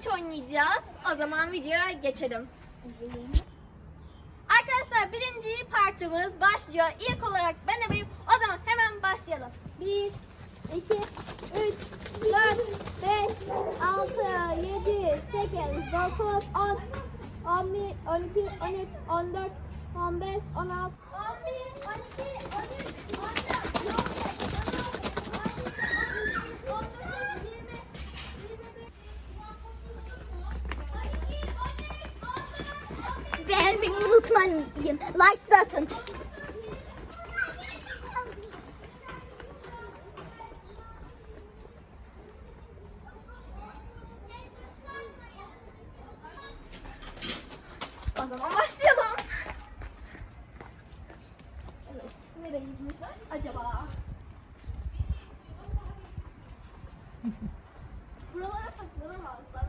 saklambaç oynayacağız. O zaman videoya geçelim. Arkadaşlar birinci partimiz başlıyor. İlk olarak ben ebeyim. O zaman hemen başlayalım. 1, 2, 3, 4, 5, 6, 7, 8, 9, 10, 11, 12, 13, 14, 15, 16, 11, 12, 13, unutmayın. Like button. O zaman başlayalım. Evet, nereye acaba? Buralara saklanamaz.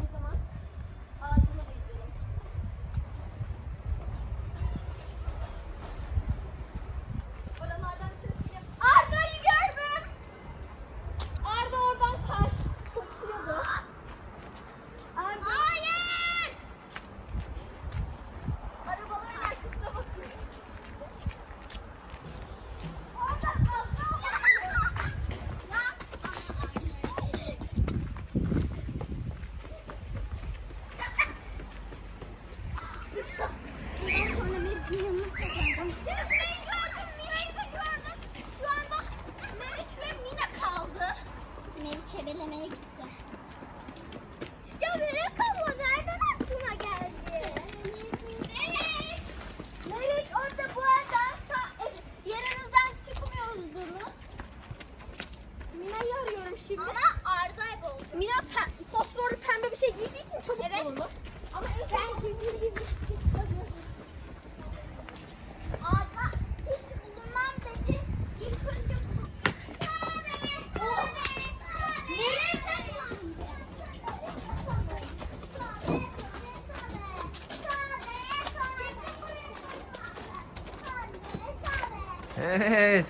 Evet.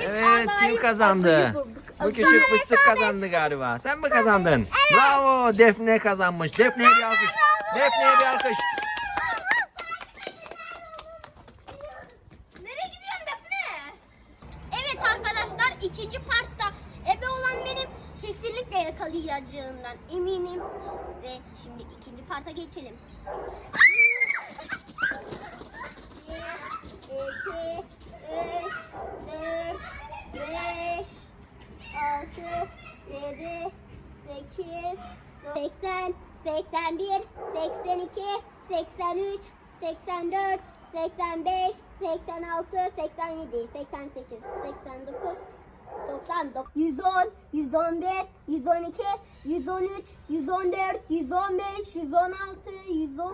Evet kim kazandı? Bu küçük fıstık kazandı galiba. Sen mi kazandın? Bravo Defne kazanmış. Defne'ye bir alkış. Defne'ye bir alkış. Nereye gidiyorsun Defne? Evet arkadaşlar ikinci partta ebe olan benim kesinlikle yakalayacağımdan eminim. Ve şimdi ikinci parta geçelim. İki, dört, beş, altı, yedi, sekiz, seksen, seksen bir, seksen iki, seksen üç, seksen dört, seksen 99, 110, 111, 112, 113, 114, 115, 116, 117,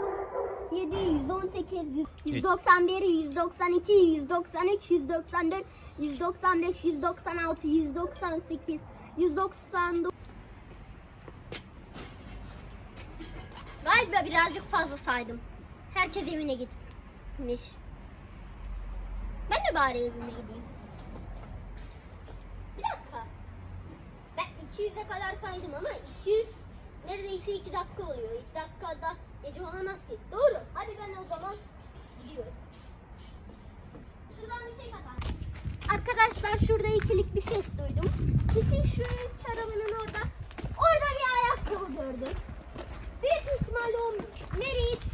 118, 191, 192, 193, 194, 195, 196, 198, 199. Galiba birazcık fazla saydım. Herkes evine gitmiş. Ben de bari evime gideyim. Bir dakika. Ben 200'e kadar saydım ama 200 neredeyse 2 dakika oluyor. 2 dakikada gece olamaz ki. Doğru. Hadi ben o zaman gidiyorum. Şuradan bir tek atar. Arkadaşlar şurada ikilik bir ses duydum. Kesin şu çarabanın orada. Orada bir ayakkabı gördüm. Büyük ihtimalle o Meriç.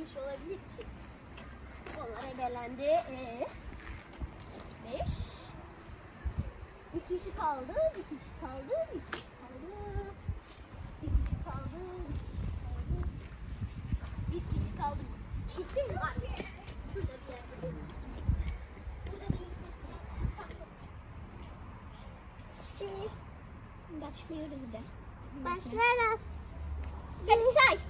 Kazanmış olabilir ki? Onlar ebelendi. Ee, beş. Bir kişi kaldı, bir kişi kaldı, bir kişi kaldı. Bir kişi kaldı, bir kişi kaldı. Bir kişi kaldı. Kesin var. Şurada bir yerde. Burada değil. Başlıyoruz de. Başlarız. Hadi say.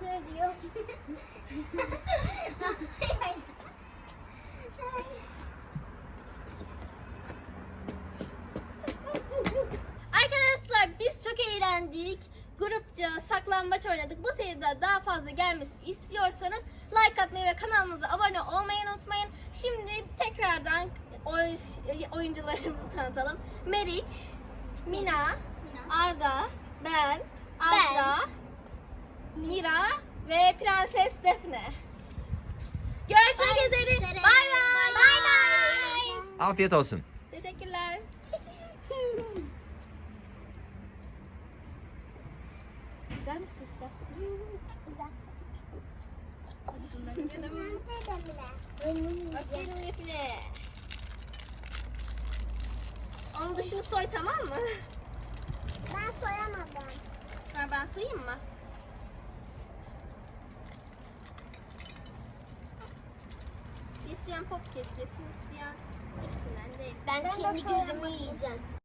Defne diyor. Arkadaşlar biz çok eğlendik. Grupça saklambaç oynadık. Bu seride daha fazla gelmesini istiyorsanız like atmayı ve kanalımıza abone olmayı unutmayın. Şimdi tekrardan oy- oyuncularımızı tanıtalım. Meriç, Mina, Arda, ben, Azra, Mira ve Prenses Defne. Görüşmek üzere. Bay bay. Bay bay. Afiyet olsun. Teşekkürler. Güzel mi? Güzel. Hadi bunları yiyelim. Aferin Defne. Onun dışını soy tamam mı? Ben soyamadım. Ha, ben soyayım mı? İsteyen pop kek yesin, isteyen ikisinden de yesin. Ben kendi gözümü yiyeceğim.